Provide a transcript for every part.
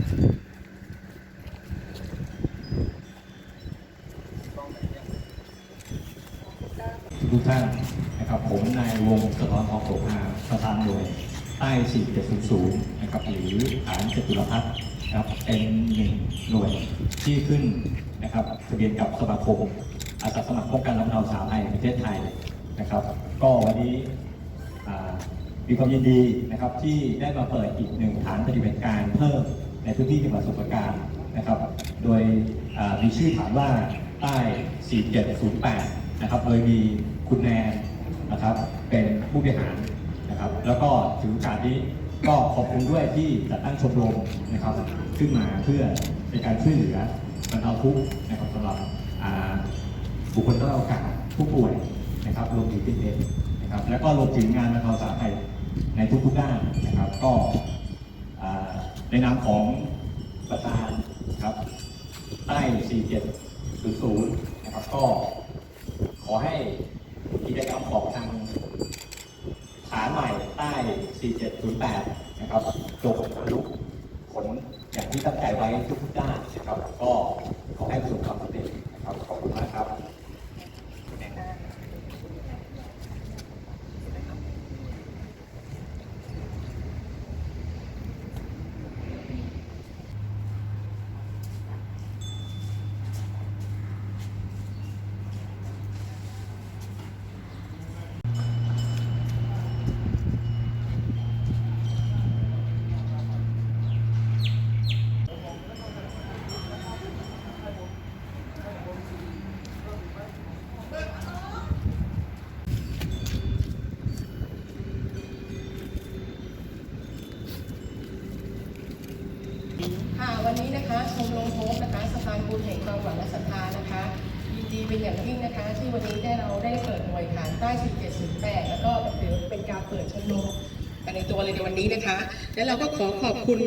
ทุกท่านนะครับผมนายวงสะท้อนทองโสภาประธานหน่วยใต้4700นะครับหรือฐานจตุรพัฒน์นะครับเป็นหนึ่งหน่วยที่ขึ้นนะครับทะเบียนกับสมาคมอาสาสมัครป้องกันและบรรเทาสาธารณภัยประเทศไทยนะครับ ก็วันนี้มีความยินดีนะครับที่ได้มาเปิดอีกหนึ่งฐานปฏิบัติการเพิ่ม ในพื้นที่จังหวัดสมุพรปราการนะครับ โดยมีชื่อฐานว่าใต้ 4708 นะครับ โดยมีคุณแนนนะครับเป็นผู้บริหารนะครับ แล้วก็ถือโอกาสนี้ก็ขอบคุณด้วยที่จัดตั้งชมรมนะครับ ขึ้นมาเพื่อในการช่วยเหลือบรรเทาทุกข์นะครับสำหรับบุคคลด้อยโอกาสผู้ป่วยนะครับรวมถึงติดเด็นะครับ แล้วก็รวมถึงงานบรรเทาสาธารณภัยในทุกๆด้านนะครับ ก็ ในนามของประธานครับใต้ 4700นะครับ ก็ขอให้กิจกรรมของทางฐานใหม่ใต้ 4708 นะครับจบรรลุผลอย่างที่ตั้งใจไว้ทุกๆด้านนะครับ ก็ขอให้ประสบความสำเร็จนะครับ ขอบคุณมากครับ วันนี้นะคะชมรมโฮปนะคะสะพานบุญแห่งความหวังและศรัทธานะคะยินดีเป็นอย่างยิ่งนะคะ ที่วันนี้ได้เราได้เปิดหน่วยฐานใต้1708 แล้วก็ถือเป็นการเปิดชมรมกันในตัวเลยในวันนี้นะคะ และเราก็ขอขอบคุณ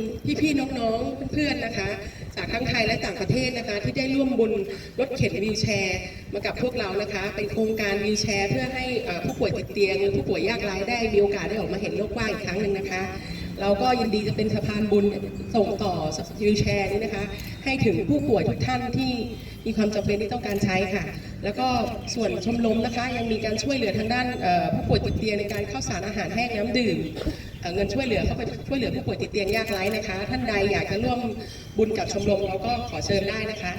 พี่ๆน้องๆเพื่อนๆนะคะ จากทั้งไทยและต่างประเทศนะคะ ที่ได้ร่วมบุญรถเข็นวีลแชร์ มากับพวกเรานะคะ เป็นโครงการวีลแชร์ เพื่อให้ผู้ป่วยติดเตียงหรือผู้ป่วยยากไร้ได้มีโอกาสได้ออกมาเห็นโลกกว้างอีกครั้งหนึ่งนะคะ เราก็ยินดีจะเป็นสะพานบุญส่งต่อวีลแชร์นี้นะคะ ให้ถึงผู้ป่วยทุกท่านที่มีความจำเป็นที่ต้องการใช้ค่ะ แล้วก็ส่วนชมรมนะคะ ยังมีการช่วยเหลือทางด้านผู้ป่วยติดเตียงในการเข้าสารอาหารแห้งน้ำดื่มเเงินช่วยเหลือเข้าไปช่วยเหลือผู้ป่วยติดเตียงยากไร้นะคะ ท่านใดอยากจะร่วมบุญกับชมรมเราก็ขอเชิญได้นะคะ